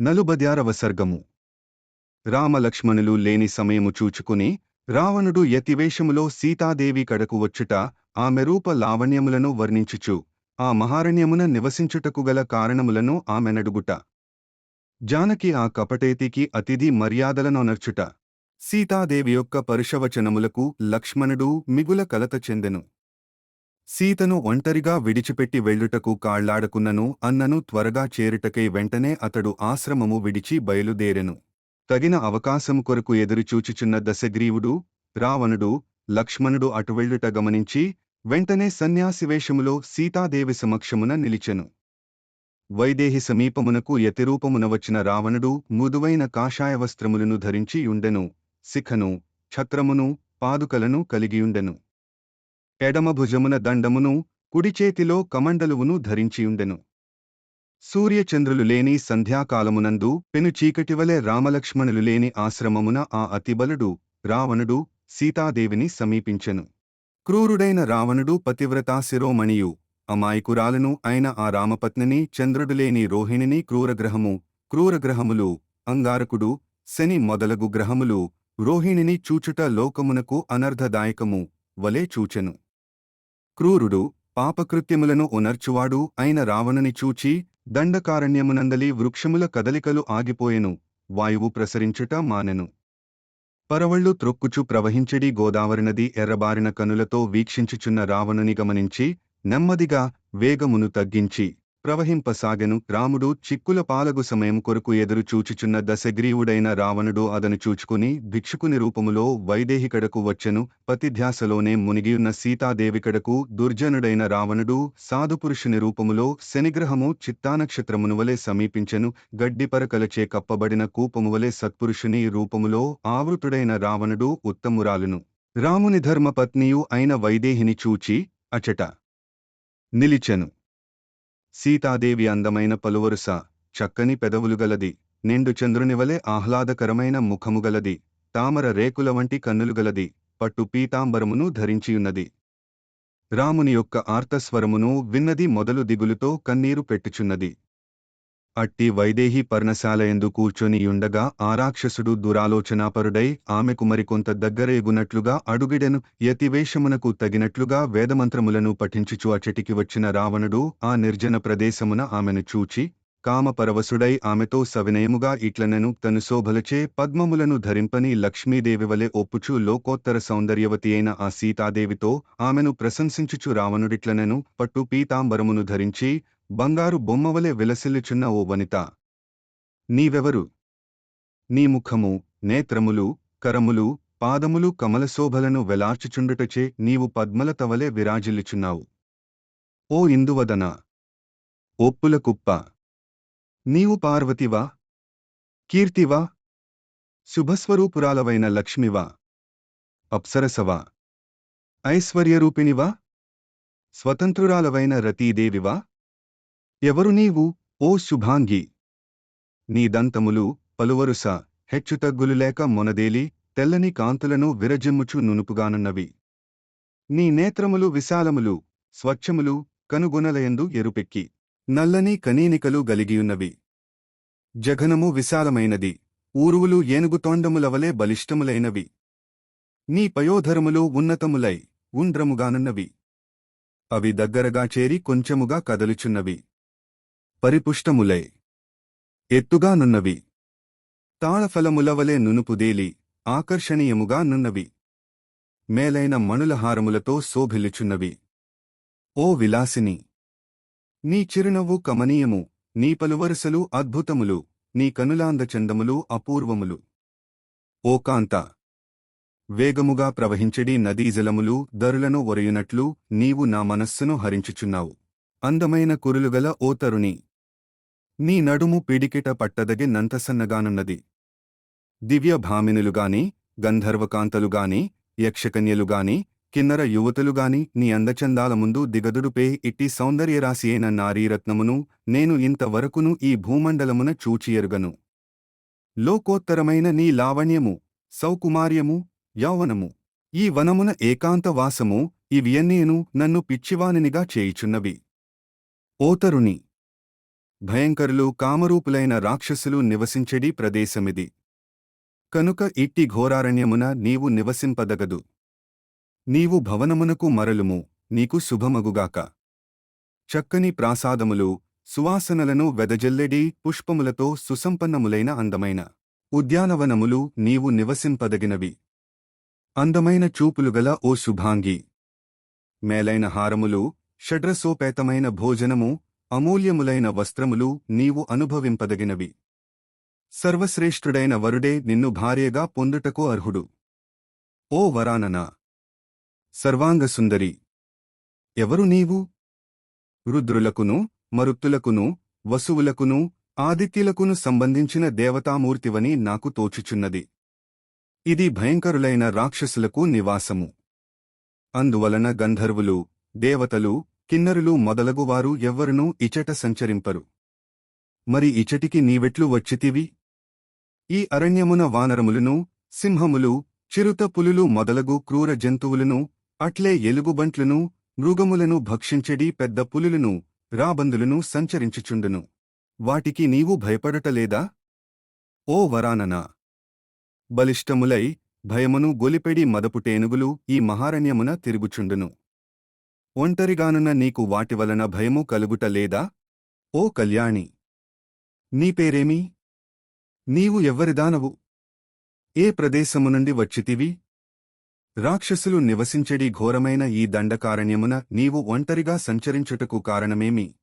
నలుబద్యారవ సర్గము. రామలక్ష్మణులు లేని సమయము చూచుకుని రావణుడు యతివేషములో సీతాదేవి కడకు వచ్చుట ఆమె రూప లావణ్యములను వర్ణించుచు ఆ మహారణ్యమున నివసించుటకు గల కారణములను ఆమెనడుగుట జానకి ఆ కపటేతికి అతిథి మర్యాదలనొనర్చుట సీతాదేవి యొక్క పరుషవచనములకు లక్ష్మణుడు మిగుల కలత చెందెను. సీతను ఒంటరిగా విడిచిపెట్టి వెళ్ళుటకు కాళ్ళాడకున్నను అన్నను త్వరగా చేరుటకై వెంటనే అతడు ఆశ్రమము విడిచి బయలుదేరెను. తగిన అవకాశము కొరకు ఎదురుచూచుచున్న దశగ్రీవుడు రావణుడు లక్ష్మణుడు అటు వెళ్ళుట గమనించి వెంటనే సన్యాసివేషములో సీతాదేవి సమక్షమున నిలిచెను. వైదేహి సమీపమునకు యతిరూపమున వచ్చిన రావణుడు మృదువైన కాషాయ వస్త్రములను ధరించి యుండెను శిఖను ఛత్రమును పాదుకలను కలిగియుండెను. ఎడమభుజమున దండమును కుడిచేతిలో కమండలువును ధరించియుండెను. సూర్యచంద్రులు లేని సంధ్యాకాలమునందు పెను చీకటివలె రామలక్ష్మణులు లేని ఆశ్రమమున ఆ అతిబలుడు రావణుడు సీతాదేవిని సమీపించెను. క్రూరుడైన రావణుడు పతివ్రతా శిరోమణియు అమాయకురాలను అయిన ఆ రామపత్నిని చంద్రుడులేని రోహిణిని క్రూరగ్రహము క్రూరగ్రహములు అంగారకుడు శని మొదలగు గ్రహములు రోహిణిని చూచుట లోకమునకు అనర్ధదాయకము వలే చూచెను. క్రూరుడు పాపకృత్యములను ఉనర్చువాడు అయిన రావణుని చూచి దండకారణ్యమునందలి వృక్షముల కదలికలు ఆగిపోయెను వాయువు ప్రసరించుట మానెను. పరవళ్ళు త్రొక్కుచు ప్రవహించెడి గోదావరి నది ఎర్రబారిన కనులతో వీక్షించుచున్న రావణుని గమనించి నెమ్మదిగా వేగమును తగ్గించి ప్రవహింపసాగెను. రాముడు చిక్కుల పాలగు సమయం కొరకు ఎదురు చూచుచున్న దశగ్రీవుడైన రావణుడు అదను చూచుకుని భిక్షుకుని రూపములో వైదేహికడకు వచ్చెను. పతిధ్యాసలోనే మునిగియున్న సీతాదేవికడకు దుర్జనుడైన రావణుడు సాధుపురుషుని రూపములో శనిగ్రహము చిత్తానక్షత్రమును వలె సమీపించెను. గడ్డిపరకలచే కప్పబడిన కూపమువలే సత్పురుషుని రూపములో ఆవృతుడైన రావణుడు ఉత్తమురాలును. రాముని ధర్మపత్నియు అయిన వైదేహిని చూచి అచట నిలిచెను. సీతాదేవి అందమైన పలువరుస చక్కని పెదవులుగలది నిండు చంద్రునివలె ఆహ్లాదకరమైన ముఖముగలది తామర రేకుల వంటి కన్నులుగలది పట్టు పీతాంబరమును ధరించియున్నది. రాముని యొక్క ఆర్తస్వరమును విన్నది మొదలు దిగులుతో కన్నీరు పెట్టుచున్నది. అట్టి వైదేహి పర్ణశాలయందు కూర్చొనియుండగా యుండగా ఆరాక్షసుడు దురాలోచనాపరుడై ఆమెకు మరికొంత దగ్గరేగునట్లుగా అడుగిడెను యతివేషమునకు తగినట్లుగా వేదమంత్రములను పఠించుచు అచటికి వచ్చిన రావణుడు ఆ నిర్జన ప్రదేశమున ఆమెను చూచి కామపరవశుడై ఆమెతో సవినయముగా ఇట్లనెను తను శోభలచే పద్మములను ధరింపని లక్ష్మీదేవి వలె ఒప్పుచు లోకోత్తర సౌందర్యవతి అయిన ఆ సీతాదేవితో ఆమెను ప్రశంసించుచు రావణుడిట్లనెను పట్టు పీతాంబరమును ధరించి బంగారు బొమ్మవలె విలసిల్లుచున్న ఓ వనిత. నీవెవరు? నీ ముఖము నేత్రములు కరములు పాదములు కమలశోభలను వెలార్చుచుండుటచే నీవు పద్మలతవలే విరాజిల్లుచున్నావు. ఓ ఇందువదన. ఒప్పుల కుప్ప. నీవు పార్వతివా? కీర్తివా? శుభస్వరూపురాలవైన లక్ష్మివా? అప్సరసవా? ఐశ్వర్యరూపిణివా? స్వతంత్రురాలవైన రతీదేవివా? ఎవరు నీవు ఓ శుభాంగి? నీ దంతములు పలువరుస హెచ్చుతగ్గులు లేక మొనదేలి తెల్లని కాంతులను విరజిమ్ముచు నునుపుగానున్నవి. నీ నేత్రములు విశాలములు స్వచ్ఛములు కనుగొనలయందు ఎరుపెక్కి. నల్లని కనీనికలు గలిగియున్నవి. జఘనము విశాలమైనది ఊరువులు ఏనుగుతోండములవలే బలిష్టములైనవి. నీ పయోధరములు ఉన్నతములై ఉండ్రముగానున్నవి. అవి దగ్గరగా చేరి కొంచెముగా కదలుచున్నవి. పరిపుష్టములై. ఎత్తుగానున్నవి తాళఫలములవలే నునుపుదేలి ఆకర్షణీయముగా నున్నవి. మేలైన మణులహారములతో శోభిల్లుచున్నవి. ఓ విలాసిని! నీ చిరునవ్వు కమనీయము నీ పలువరుసలు అద్భుతములు నీ కనులాందచందములు అపూర్వములు. ఓ కాంత! వేగముగా ప్రవహించడి నదీజలములు దరులను ఒరయునట్లు నీవు నా మనస్సును హరించుచున్నావు. అందమైన కురులుగల ఓ తరుణి! నీ నడుము పిడికిట పట్టదగి నంతసన్నగానున్నది దివ్యభామినులుగాని గంధర్వకాంతలుగాని యక్షకన్యలుగాని కిన్నర యువతులుగాని నీ అందచందాల ముందు దిగదుడుపే ఇట్టి సౌందర్యరాశి అయిన నారీరత్నమును నేను ఇంతవరకును ఈ భూమండలమున చూచియరుగను. లోకోత్తరమైన నీ లావణ్యము సౌకుమార్యము యౌవనము ఈ వనమున ఏకాంతవాసము ఇవియన్నేను నన్ను పిచ్చివానినిగా చేయుచున్నవి. ఓతరుని భయంకరులు కామరూపులైన రాక్షసులు నివసించెడి ప్రదేశమిది. కనుక ఇట్టి ఘోరారణ్యమున నీవు నివసింపదగదు. నీవు భవనమునకు మరలుము నీకు శుభమగుగాక. చక్కని ప్రాసాదములు సువాసనలను వెదజల్లెడి పుష్పములతో సుసంపన్నములైన అందమైన. ఉద్యానవనములు నీవు నివసింపదగినవి. అందమైన చూపులుగల ఓ శుభాంగి. మేలైన హారములు షడ్రసోపేతమైన భోజనము అమూల్యములైన వస్త్రములు నీవు అనుభవింపదగినవి. సర్వశ్రేష్ఠుడైన వరుడే నిన్ను భార్యగా పొందుటకు అర్హుడు. ఓ వరాననా! సర్వాంగసుందరి! ఎవరు నీవు? రుద్రులకును మరుత్తులకును వసువులకును ఆదిత్యులకును సంబంధించిన దేవతామూర్తివని నాకు తోచుచున్నది. ఇది భయంకరులైన రాక్షసులకు నివాసము. అందువలన గంధర్వులు దేవతలు కిన్నరులు మొదలగువారు ఎవ్వరునూ ఇచట సంచరింపరు. మరి ఇచటికి నీవెట్లు వచ్చితివి? ఈ అరణ్యమున వానరములను సింహములు చిరుత పులులు మొదలగు క్రూర జంతువులను అట్లే ఎలుగుబంట్లను మృగములను భక్షించెడి పెద్ద పులులను రాబందులను సంచరించుచుండును. వాటికి నీవు భయపడటలేదా? ఓ వరాననా! బలిష్టములై భయమును గొలిపెడి మదపుటేనుగులు ఈ మహారణ్యమున తిరుగుచుండును. ఒంటరిగానున్న నీకు వాటివలన భయము కలుగుట లేదా? ఓ కళ్యాణి! నీ పేరేమి? నీవు ఎవ్వరిదానవు? ఏ ప్రదేశము నుండి వచ్చితివి? రాక్షసులు నివసించడి ఘోరమైన ఈ దండకారణ్యమున నీవు ఒంటరిగా సంచరించుటకు కారణమేమి?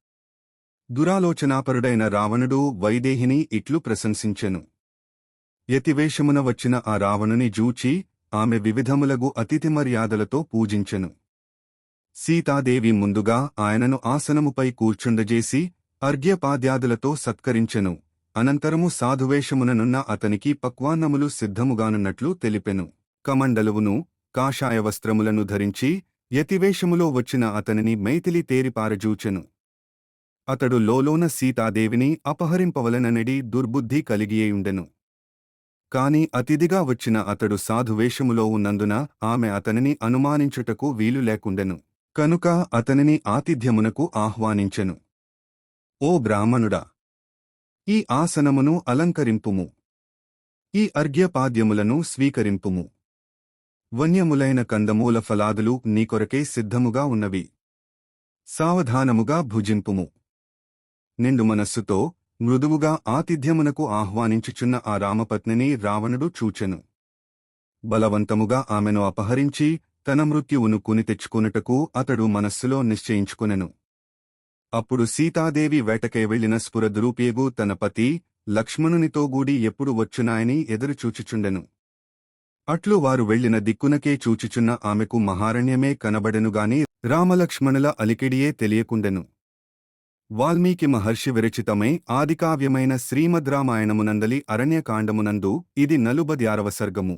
దురాలోచనాపరుడైన రావణుడు వైదేహిని ఇట్లు ప్రశంసించెను. యతివేషమున వచ్చిన ఆ రావణుని జూచి ఆమె వివిధములగు అతిథి మర్యాదలతో పూజించెను. సీతాదేవి ముందుగా ఆయనను ఆసనముపై కూర్చుండజేసి అర్ఘ్యపాద్యాదులతో సత్కరించెను. అనంతరము సాధువేషముననున్న అతనికి పక్వాన్నములు సిద్ధముగానున్నట్లు తెలిపెను. కమండలువును కాషాయ వస్త్రములను ధరించి యతివేషములో వచ్చిన అతనిని మైథిలి తేరిపారజూచెను. అతడు లోలోన సీతాదేవిని అపహరింపవలననడి దుర్బుద్ధి కలిగియేయుండెను. కాని అతిథిగా వచ్చిన అతడు సాధువేషములో ఉన్నందున ఆమె అతనిని అనుమానించుటకు వీలు లేకుండెను. కనుక అతనిని ఆతిథ్యమునకు ఆహ్వానించెను. ఓ బ్రాహ్మణుడా! ఈ ఆసనమును అలంకరింపుము. ఈ అర్ఘ్యపాద్యములను స్వీకరింపుము. వన్యములైన కందమూల ఫలాదులు నీకొరకే సిద్ధముగా ఉన్నవి. సావధానముగా భుజింపుము. నిండు మనస్సుతో మృదువుగా ఆతిథ్యమునకు ఆహ్వానించుచున్న ఆ రామపత్నిని రావణుడు చూచెను. బలవంతముగా ఆమెను అపహరించి తన మృత్యువును కొని తెచ్చుకొనుటకు అతడు మనస్సులో నిశ్చయించుకొనెను. అప్పుడు సీతాదేవి వేటకై వెళ్ళిన స్ఫురద్రూపేగు తన పతి లక్ష్మణునితో గూడి ఎప్పుడు వచ్చునాయని ఎదురుచూచుచుండెను. అట్లు వారు వెళ్ళిన దిక్కునకే చూచుచున్న ఆమెకు మహారణ్యమే కనబడెనుగాని రామలక్ష్మణుల అలికిడియే తెలియకుండెను. వాల్మీకి మహర్షి విరచితమై ఆదికావ్యమైన శ్రీమద్రామాయణమునందలి అరణ్యకాండమునందు ఇది నలుబది ఆరవ సర్గము